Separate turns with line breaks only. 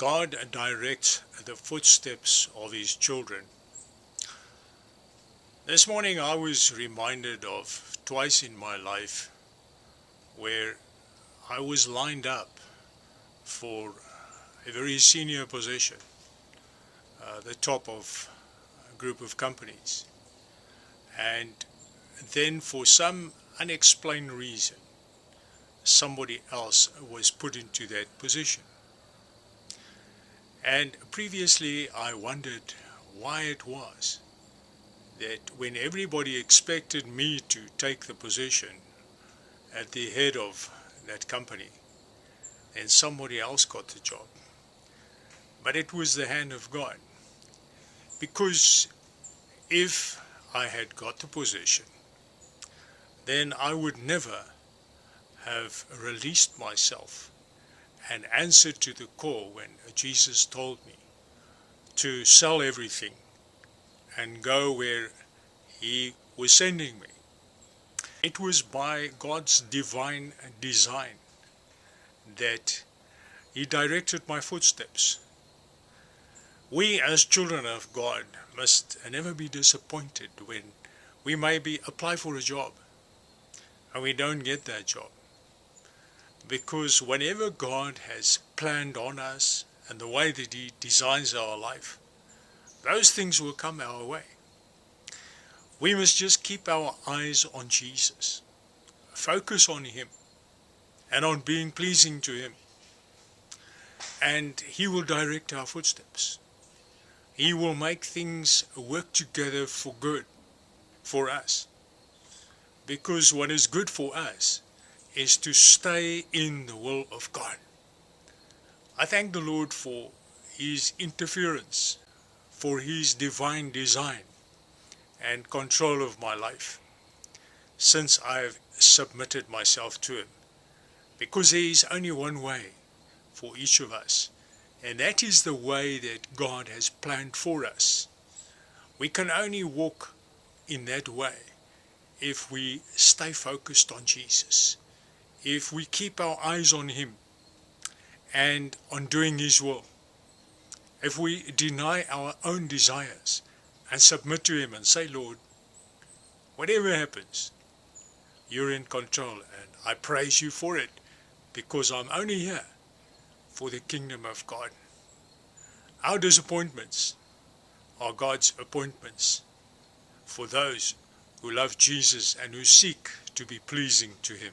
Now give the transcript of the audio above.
God directs the footsteps of his children. This morning I was reminded of twice in my life where I was lined up for a very senior position, uh, the top of a group of companies. And then for some unexplained reason, somebody else was put into that position. And previously I wondered why it was that when everybody expected me to take the position at the head of that company, then somebody else got the job. But it was the hand of God. Because if I had got the position, then I would never have released myself and answered to the call when Jesus told me to sell everything and go where he was sending me. It was by God's divine design that he directed my footsteps. We as children of God must never be disappointed when we maybe apply for a job and we don't get that job. Because whenever God has planned on us and the way that he designs our life, those things will come our way. We must just keep our eyes on Jesus, focus on him and on being pleasing to him. And he will direct our footsteps. He will make things work together for good for us. Because what is good for us is to stay in the will of God. I thank the Lord for his interference, for his divine design and control of my life since I've submitted myself to him. Because there is only one way for each of us and that is the way that God has planned for us. We can only walk in that way if we stay focused on Jesus, if we keep our eyes on Him and on doing His will, if we deny our own desires and submit to Him and say, Lord, whatever happens, you're in control and I praise you for it because I'm only here for the kingdom of God. Our disappointments are God's appointments for those who love Jesus and who seek to be pleasing to Him.